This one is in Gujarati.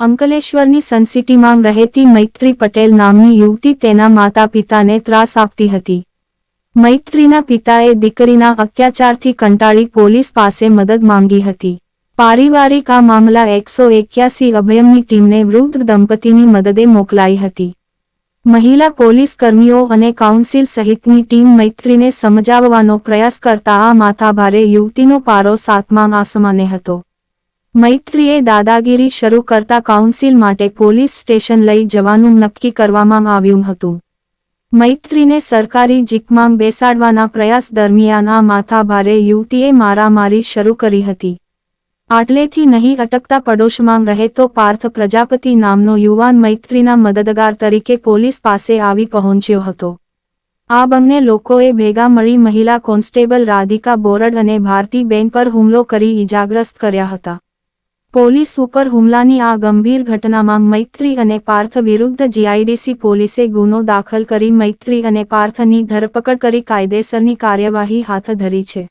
અંકલેશ્વરની સનસિટીમાં રહેતી મૈત્રી પટેલ નામની યુવતી તેના માતા પિતાને ત્રાસ આપતી હતી. મૈત્રીના પિતાએ દીકરીના અત્યાચારથી કંટાળી પોલીસ પાસે મદદ માંગી હતી. પારિવારિક આ મામલા એકસો એક્યાસી અભયમની ટીમને વૃદ્ધ દંપતીની મદદે મોકલાઈ હતી. મહિલા પોલીસ કર્મીઓ અને કાઉન્સિલ સહિતની ટીમ મૈત્રીને સમજાવવાનો પ્રયાસ કરતા આ માથાભારે યુવતીનો પારો સાતમા આસમાને હતો. મૈત્રીએ દાદાગીરી શરૂ કરતા કાઉન્સિલ માટે પોલીસ સ્ટેશન લઈ જવાનું નક્કી કરવામાં આવ્યું હતું. મૈત્રીને સરકારી જીકમાં બેસાડવાના પ્રયાસ દરમિયાન આ માથાભારે યુવતીએ મારામારી શરૂ કરી હતી. આટલેથી નહીં અટકતા પડોશમાં રહેતો પાર્થ પ્રજાપતિ નામનો યુવાન મૈત્રીના મદદગાર તરીકે પોલીસ પાસે આવી પહોંચ્યો હતો. આ બંને લોકોએ ભેગા મળી મહિલા કોન્સ્ટેબલ રાધિકા બોરડ અને ભારતીબેન પર હુમલો કરી ઇજાગ્રસ્ત કર્યા હતા. પોલીસ ઉપર હુમલાની આ ગંભીર ઘટનામાં મૈત્રી અને પાર્થ વિરુદ્ધ જીઆઈડીસી પોલીસે ગુનો દાખલ કરી મૈત્રી અને પાર્થની ધરપકડ કરી કાયદેસરની કાર્યવાહી હાથ ધરી છે.